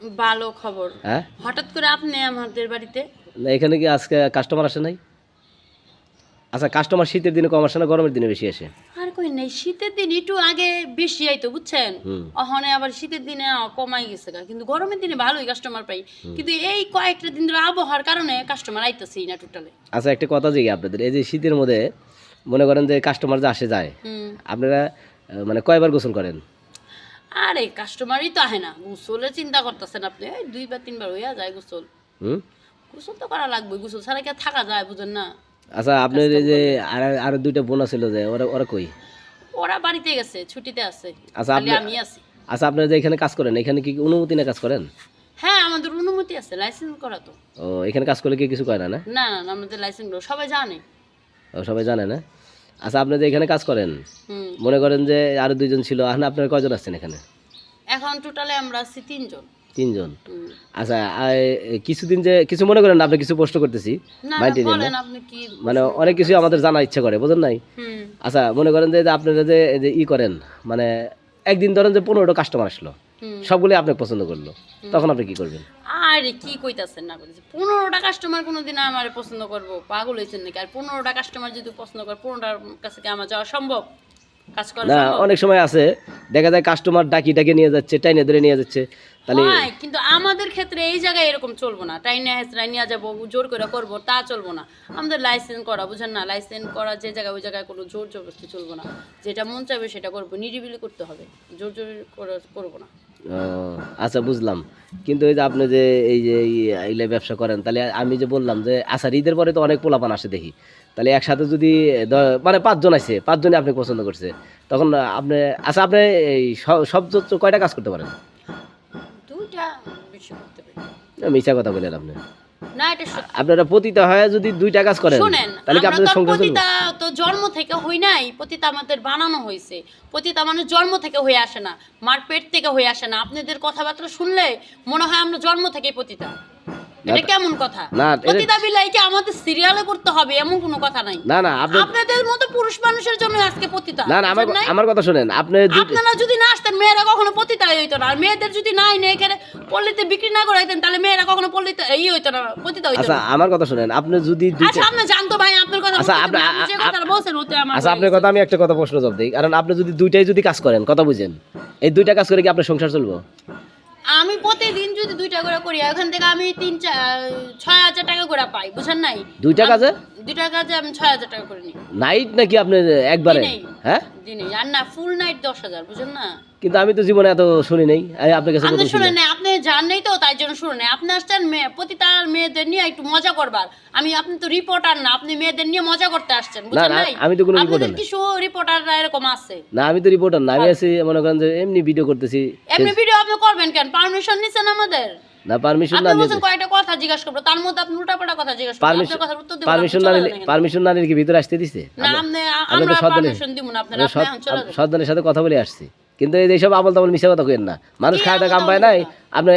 ভালো খবর। হ্যাঁ? হঠাৎ করে আপনি আমাদের বাড়িতে? না এখানে কি আজকে কাস্টমার আসে নাই? আচ্ছা কাস্টমার শীতের দিনে কম আসে না গরমের দিনে বেশি আসে? আর কই নাই শীতের দিন একটু আগে বেশি আইতো বুঝছেন। ওখানে আবার শীতের দিনে কমাই গেছে গা। কিন্তু গরমের দিনে ভালোই কাস্টমার পাই। কিন্তু এই কয়েকটা দিন ধরে আবহাওয়ার কারণে কাস্টমার আইতেছেই না টোটালে আচ্ছা একটা কথা জিজ্ঞে আপনাদের এই যে শীতের মধ্যে মনে করেন যে কাস্টমার যে আসে যায় আপনারা মানে কয়বার গোসল করেন? আরে কাস্টমারই তো আহে না। গোসলের চিন্তা করতেছেন আপনি? এই দুইবার তিনবার হইয়া যায় গোসল। হুম? গোসল তো করা লাগবে গোসল ছাড়া কি আর থাকা যায় বুঝেন না? আচ্ছা আপনার এই যে আর আর দুইটা বোন ছিল যে ওরা ওরা কই? ওরা বাড়িতে গেছে ছুটিতে আছে। আচ্ছা খালি আপনি আমি আছি। আচ্ছা আপনারা যে এখানে কাজ করেন এখানে কি অনুমতি না কাজ করেন? হ্যাঁ আমাদের অনুমতি আছে লাইসেন্স করা তো। ও এখানে কাজ করলে কি কিছু করে না না? না না না, আমাদের লাইসেন্স সবাই জানে। ও, সবাই জানে না? আচ্ছা আপনি যে এখানে কাজ করেন হুম। মনে করেন যে আরও দুইজন ছিল এখন আপনারা কয়জন আসছেন এখানে? এখন টোটালে আমরা আছি তিনজন। তিনজন। আচ্ছা কিছুদিন যে কিছু মনে করেন আপনি কিছু প্রশ্ন করতেছি? আপনি মানে অনেক কিছু আমাদের জানার ইচ্ছা করে বুঝেন নাই? আচ্ছা মনে করেন যে আপনারা যে ই করেন মানে একদিন ধরেন যে পনেরোটা কাস্টমার আসলো সবগুলো আপনাকে পছন্দ করল তখন আপনি কি করবেন? আরে কি কইতাছেন না কইতাছেন পনেরোটা কাস্টমার কোনোদিন আমার পছন্দ করব পাগল হয়েছেন নাকি? আর পনেরোটা কাস্টমার যদি পছন্দ করে পনেরোটার কাছে কি আমার যাওয়া সম্ভব? না অনেক সময় আছে। দেখা যায় কাস্টমার ডাকি ডাকি নিয়ে যাচ্ছে টাইনে ধরে নিয়ে যাচ্ছে। তাহলে কিন্তু আমাদের ক্ষেত্রে এই জায়গায় এরকম চলবো না। টাইনে হেসরাই নিয়ে যাব জোর করে করব তা চলবো না। আমাদের লাইসেন্স করা বুঝেন না? লাইসেন্স করা যে জায়গায় ওই জায়গায় কোনো জোর জবরদস্তি চলবো না। যেটা মন চাইবে সেটা করব নিরিবিলি করতে হবে। জোর জোর করে করব না। আচ্ছা বুঝলাম। কিন্তু এই যে আপনি যে এই যে এই- এইলে ব্যবসা করেন তাহলে আমি যে বললাম যে আচ্ছা ঈদের পরে তো অনেক পোলাপান আসে দেখি। তাহলে একসাথে যদি মানে পাঁচজন আছে পাঁচজনই আপনি পছন্দ করছে তখন আপনি আচ্ছা আপনি এই সব সব কয়টা কাজ করতে পারেন? মিশা কথা বললেন আপনি। না এটা আপনারা পতিতা হয় যদি দুইটা কাজ করেন শোনেন তাহলে কি আপনাদের তো আর সংসার পতিতা তো জন্ম থেকে হই নাই পতিতা আমাদের বানানো হয়েছে পতিতা মানুষ জন্ম থেকে হয়ে আসে না মার পেট থেকে হয়ে আসে না। আপনাদের কথাবার্তা শুনলে মনে হয় আমরা জন্ম থেকেই পতিতা। এটা কেমন কথা? পতিতা বিলাই কি আমাদের সিরিয়ালে করতে হবে এমন কোনো কথা নাই। না না আপনাদের মতো পুরুষ মানুষের জন্য আজকে পতিতা না না আমার আমার কথা শুনেন আপনি আপনারা যদি না আসতেন মেয়েরা কখনো পতিতায় হইতো না। আর মেয়েদের যদি নাই নেই এখানে পল্লীতে বিক্রি না করাইতেন তাহলে মেয়েরা কখনো পল্লীতে এই হইতো না পতিতা হইতো আচ্ছা না আমার কথা শুনেন আপনি যদি আচ্ছা আপনি জানতো ভাই আপনার কথা আচ্ছা, আপনি- যে কথাটা বলছেন ওতে আমার আচ্ছা আপনার কথা আমি একটা কথা প্রশ্ন জবাব দিই কারণ আপনি যদি দুইটাই যদি কাজ করেন কথা বুঝেন এই দুইটা কাজ করে কি আপনার সংসার চলবো? আমি প্রতিদিন যদি দুইটা করে করি ওখান থেকে আমি তিন ছয় হাজার টাকা করে পাই বুঝেন নাই? দুই টাকা যে দুই টাকা যে আমি ছয় হাজার টাকা করে নিই। নাইট নাকি আপনি একবারে? হ্যাঁ? দিনে আর না ফুল নাইট দশ হাজার বুঝেন না? কিন্তু আমি তো জীবনে এত শুনি নাই। আপনার কাছে শুনে? নাই নেই আপনি জান নেই তো তাই জন্য শুনে আপনি আসছেন মেয়ে প্রতি তার মেয়েদের নিয়ে একটু মজা করবার। আমি আপনি তো রিপোর্টার না আপনি মেয়েদের নিয়ে মজা করতে আসছেন বুঝছেন না, আমি তো কোনো reporter না। কিছু রিপোর্টাররা এরকম আছে? না আমি তো রিপোর্টার না আমি আছি মনে করেন যে এমনি ভিডিও করতেছি এমনি ভিডিও আপনি করবেন কেন? পারমিশন নিছেন আমাদের? না পারমিশন না বলছেন কয়েকটা কথা জিজ্ঞাসা করব তার মধ্যে আপনি উল্টাপাল্টা কথা জিজ্ঞাসা করবেন আপনার কথার উত্তর দেবো পারমিশন না নিলে পারমিশন না নিলে কি ভিতরে আসতে দিছে? না আপনি আমরা পারমিশন দিব না আপনারা আপনি চলে যান সাথে কথা বলে আসছি। কিন্তু এই সব আবল তামল মিশা কথা কেন না। মানুষ দা কাম পায় নাই আপনি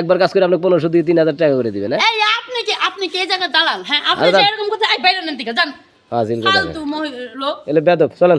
একবার কাজ করে আপনি পনেরোশো দিয়ে তিন হাজার টাকা করে দিবেন হ্যাঁ? এই আপনি কি আপনি কি এই জায়গায় দালাল হ্যাঁ? আপনি যে এরকম কথা আই বাইরে নেন দিকে যান। এলে বেদব চলেন।